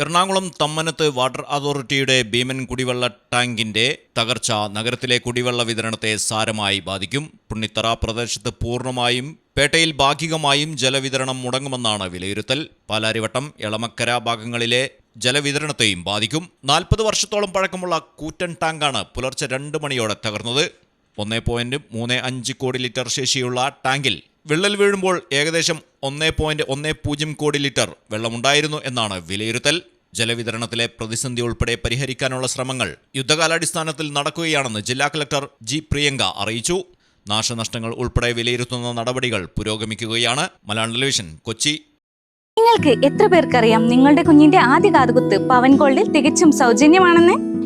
Ernakulam തമ്മനത്ത് water അതോറിറ്റിയുടെ ഭീമൻ കുടിവെള്ള ടാങ്കിന്റെ തകർച്ച നഗരത്തിലെ കുടിവെള്ള വിതരണത്തെ സാരമായി ബാധിക്കും. പുണ്ണിത്തറ പ്രദേശത്ത് പൂർണമായും പേട്ടയിൽ ഭാഗികമായും ജലവിതരണം മുടങ്ങുമെന്നാണ് വിലയിരുത്തൽ. പാലാരിവട്ടം എളമക്കര ഭാഗങ്ങളിലെ ജലവിതരണത്തെയും ബാധിക്കും. നാൽപ്പത് വർഷത്തോളം പഴക്കമുള്ള കൂറ്റൻ ടാങ്കാണ് പുലർച്ചെ രണ്ട് മണിയോടെ തകർന്നത്. ഒന്നേ പോയിന്റ് മൂന്ന് അഞ്ച് കോടി ലിറ്റർ ശേഷിയുള്ള ടാങ്കിൽ വിള്ളൽ വീഴുമ്പോൾ ഏകദേശം ഒന്നേ പോയിന്റ് ഒന്നേ പൂജ്യം കോടി ലിറ്റർ വെള്ളമുണ്ടായിരുന്നു എന്നാണ് വിലയിരുത്തൽ. ജലവിതരണത്തിലെ പ്രതിസന്ധി ഉൾപ്പെടെ പരിഹരിക്കാനുള്ള ശ്രമങ്ങൾ യുദ്ധകാലാടിസ്ഥാനത്തിൽ നടക്കുകയാണെന്ന് ജില്ലാ കളക്ടർ ജി പ്രിയങ്ക അറിയിച്ചു. നാശനഷ്ടങ്ങൾ ഉൾപ്പെടെ വിലയിരുത്തുന്ന നടപടികൾ പുരോഗമിക്കുകയാണ്. മലയാളം ടെലിവിഷൻ കൊച്ചി. നിങ്ങൾക്ക് എത്ര പേർക്കറിയാം നിങ്ങളുടെ കുഞ്ഞിന്റെ ആദ്യ കാതുകുത്ത് പവൻ ഗോൾഡിൽ തികച്ചും സൗജന്യമാണെന്ന്?